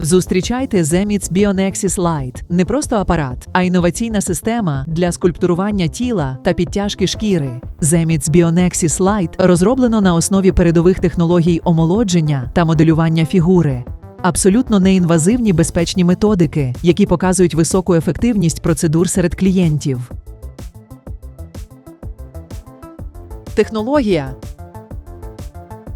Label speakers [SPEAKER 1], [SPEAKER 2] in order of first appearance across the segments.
[SPEAKER 1] Зустрічайте Zemits Bionexis Lite – не просто апарат, а інноваційна система для скульптурування тіла та підтяжки шкіри. Zemits Bionexis Lite розроблено на основі передових технологій омолодження та моделювання фігури. Абсолютно неінвазивні безпечні методики, які показують високу ефективність процедур серед клієнтів. Технологія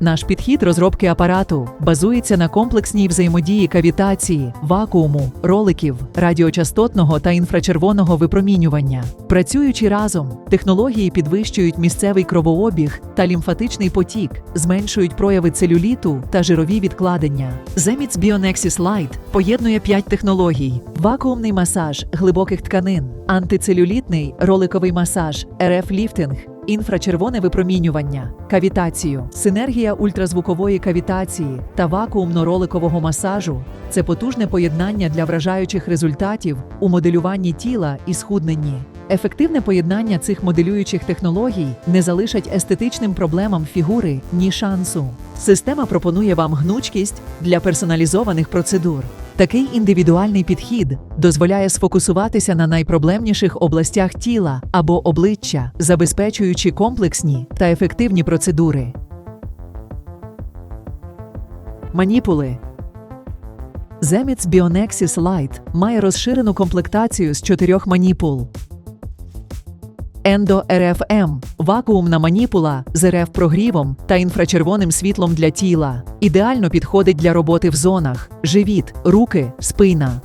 [SPEAKER 1] наш підхід розробки апарату базується на комплексній взаємодії кавітації, вакууму, роликів, радіочастотного та інфрачервоного випромінювання. Працюючи разом, технології підвищують місцевий кровообіг та лімфатичний потік, зменшують прояви целюліту та жирові відкладення. Zemits Bionexis Lite поєднує п'ять технологій: вакуумний масаж глибоких тканин, антицелюлітний роликовий масаж, РФ-ліфтинг, інфрачервоне випромінювання, кавітацію, синергія ультразвукової кавітації та вакуумно-роликового масажу це потужне поєднання для вражаючих результатів у моделюванні тіла і схудненні. Ефективне поєднання цих моделюючих технологій не залишать естетичним проблемам фігури ні шансу. Система пропонує вам гнучкість для персоналізованих процедур. Такий індивідуальний підхід дозволяє сфокусуватися на найпроблемніших областях тіла або обличчя, забезпечуючи комплексні та ефективні процедури. Маніпули Zemits Bionexis Lite має розширену комплектацію з чотирьох маніпул. Ендо РФМ вакуумна маніпула з РФ прогрівом та інфрачервоним світлом для тіла. Ідеально підходить для роботи в зонах: живіт, руки, спина.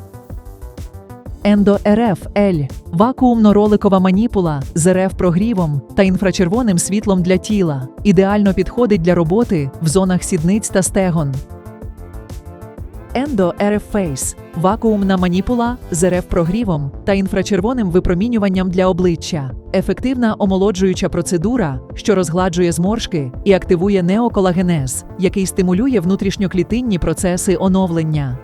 [SPEAKER 1] Ендо РФ L вакуумно-роликова маніпула з РФ прогрівом та інфрачервоним світлом для тіла. Ідеально підходить для роботи в зонах сідниць та стегон. Ендо RF Face – вакуумна маніпула з РФ прогрівом та інфрачервоним випромінюванням для обличчя. Ефективна омолоджуюча процедура, що розгладжує зморшки і активує неоколагенез, який стимулює внутрішньоклітинні процеси оновлення.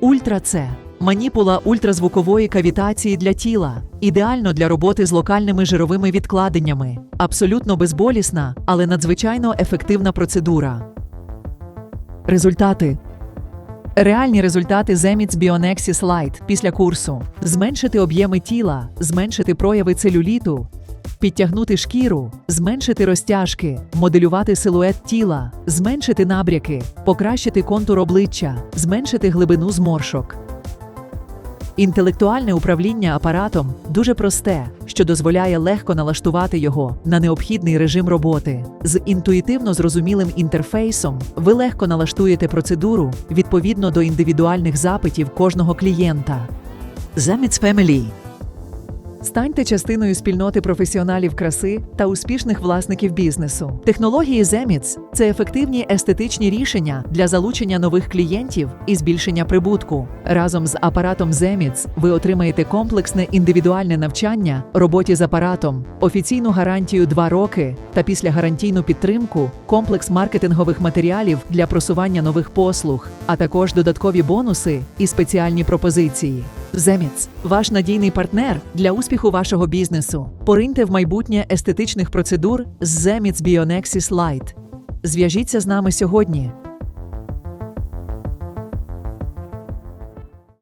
[SPEAKER 1] Ультра С маніпула ультразвукової кавітації для тіла, ідеально для роботи з локальними жировими відкладеннями, абсолютно безболісна, але надзвичайно ефективна процедура. Результати Реальні результати Zemits Bionexis Lite після курсу: зменшити об'єми тіла, зменшити прояви целюліту, підтягнути шкіру, зменшити розтяжки, моделювати силует тіла, зменшити набряки, покращити контур обличчя, зменшити глибину зморшок. Інтелектуальне управління апаратом дуже просте, що дозволяє легко налаштувати його на необхідний режим роботи. З інтуїтивно зрозумілим інтерфейсом ви легко налаштуєте процедуру відповідно до індивідуальних запитів кожного клієнта. Zemits Family Станьте частиною спільноти професіоналів краси та успішних власників бізнесу. Технології Zemits – це ефективні естетичні рішення для залучення нових клієнтів і збільшення прибутку. Разом з апаратом Zemits ви отримаєте комплексне індивідуальне навчання, роботі з апаратом, офіційну гарантію 2 роки та післягарантійну підтримку, комплекс маркетингових матеріалів для просування нових послуг, а також додаткові бонуси і спеціальні пропозиції. Zemits – ваш надійний партнер для успіху вашого бізнесу. Пориньте в майбутнє естетичних процедур з Zemits Bionexis Lite. Зв'яжіться з нами сьогодні